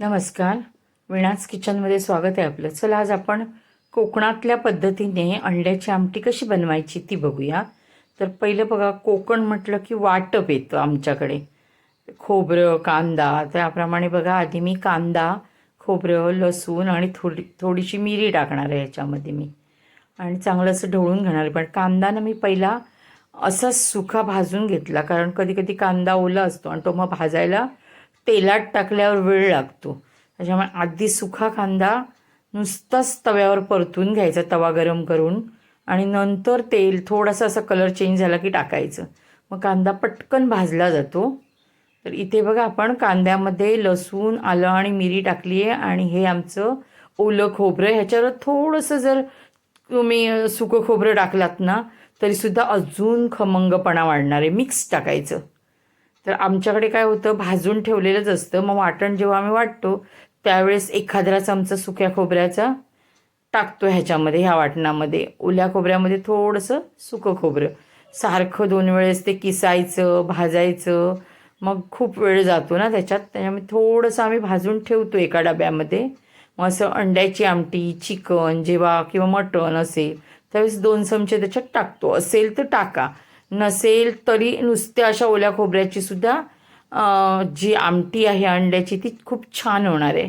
नमस्कार. विणाज किचनमध्ये स्वागत आहे आपलं. चला आज आपण कोकणातल्या पद्धतीने अंड्याची आमटी कशी बनवायची ती बघूया. तर पहिलं बघा कोकण म्हटलं की वाटप येतं आमच्याकडे. खोबरं कांदा त्याप्रमाणे बघा आधी मी कांदा खोबरं लसूण आणि थोडी थोडीशी मिरी टाकणार आहे याच्यामध्ये मी. आणि चांगलं असं ढवळून घेणार आहे. पण कांदा ना मी पहिला असाच सुका भाजून घेतला कारण कधी कधी कांदा ओला असतो आणि तो मग भाजायला तेलात टाकल्यावर वेळ लागतो. त्याच्यामुळे आधी सुखा कांदा नुसताच तव्यावर परतून घ्यायचा तवा गरम करून. आणि नंतर तेल थोडासा असा कलर चेंज झाला की टाकायचं. मग कांदा पटकन भाजला जातो. तर इथे बघा आपण कांद्यामध्ये लसूण आलं आणि मिरी टाकली आहे आणि हे आमचं ओलं खोबरं. ह्याच्यावर थोडंसं जर तुम्ही सुकं खोबरं टाकलात ना तरीसुद्धा अजून खमंगपणा वाढणार आहे. मिक्स टाकायचं. तर आमच्याकडे काय होतं भाजून ठेवलेलंच असतं. मग वाटण जेव्हा आम्ही वाटतो त्यावेळेस एखाद्या चमचा सुक्या खोबऱ्याचा टाकतो ह्याच्यामध्ये ह्या वाटणामध्ये. ओल्या खोबऱ्यामध्ये थोडंसं सुकं खोबरं. सारखं दोन वेळेस ते किसायचं भाजायचं. मग खूप वेळ जातो ना त्याच्यात. त्याच्यामुळे थोडंसं आम्ही भाजून ठेवतो एका डब्यामध्ये. मग असं अंड्याची आमटी चिकन जेव्हा किंवा मटण असेल त्यावेळेस दोन चमचे त्याच्यात टाकतो. असेल तर टाका. नसेल तरी नुसत्या अशा ओल्या खोबऱ्याची सुद्धा जी आमटी आहे अंड्याची ती खूप छान होणार आहे.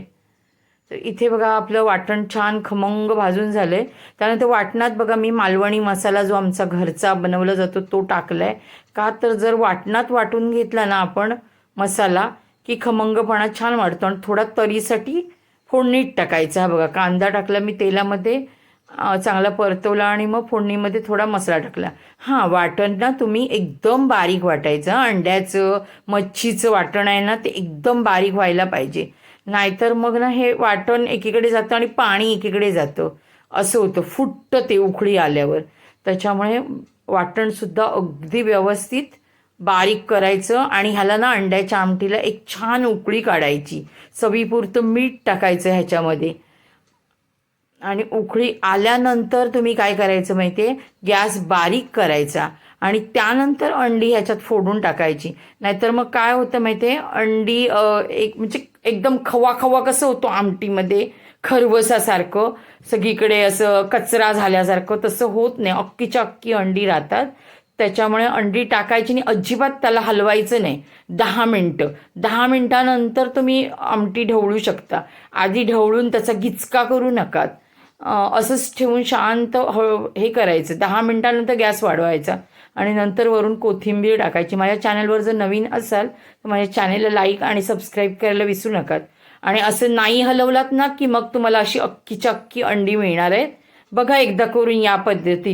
तर इथे बघा आपलं वाटण छान खमंग भाजून झालं आहे त्यानंतर वाटणात बघा मी मालवणी मसाला जो आमचा घरचा बनवला जातो तो टाकला आहे का तर जर वाटणात वाटून घेतला ना आपण मसाला की खमंगपणा छान वाढतो आणि थोडा तरीसाठी फोडणीत टाकायचा. बघा कांदा टाकला मी तेलामध्ये चांगला परतवला आणि मग फोडणीमध्ये थोडा मसाला टाकला. हां वाटण ना तुम्ही एकदम बारीक वाटायचं. अंड्याचं मच्छीचं वाटण आहे ना ते एकदम बारीक व्हायला पाहिजे. नाहीतर मग ना हे वाटण एकीकडे जातं आणि पाणी एकीकडे जातं. असं होतं. फुटतं ते उकळी आल्यावर. त्याच्यामुळे वाटणसुद्धा अगदी व्यवस्थित बारीक करायचं आणि ह्याला ना अंड्याच्या आमटीला एक छान उकळी काढायची. चवीपुरतं मीठ टाकायचं ह्याच्यामध्ये. आणि उकळी आल्यानंतर तुम्ही काय करायचं माहिती आहे गॅस बारीक करायचा. आणि त्यानंतर अंडी ह्याच्यात फोडून टाकायची. नाहीतर मग काय होतं माहिती आहे अंडी एक म्हणजे एकदम खवा खवा कसं होतो आमटीमध्ये? खरवसासारखं. सगळीकडे असं कचरा झाल्यासारखं. तसं होत नाही. अक्कीच्या अक्की अंडी राहतात. त्याच्यामुळे अंडी टाकायची आणि अजिबात त्याला हलवायचं नाही. दहा मिनटं. दहा मिनटानंतर तुम्ही आमटी ढवळू शकता. आधी ढवळून त्याचा गिचका करू नका असंच ठेवून शांत हळ हे करायचं. दहा मिनटानंतर गॅस वाढवायचा. आणि नंतर वरून कोथिंबीर टाकायची. माझ्या चॅनलवर जर नवीन असाल तर माझ्या चॅनेलला लाईक आणि सबस्क्राईब करायला विसरू नका आणि असं नाही हलवलात ना की मग तुम्हाला अशी अक्कीच्या अक्की अंडी मिळणार आहेत. बघा एकदा करून या पद्धती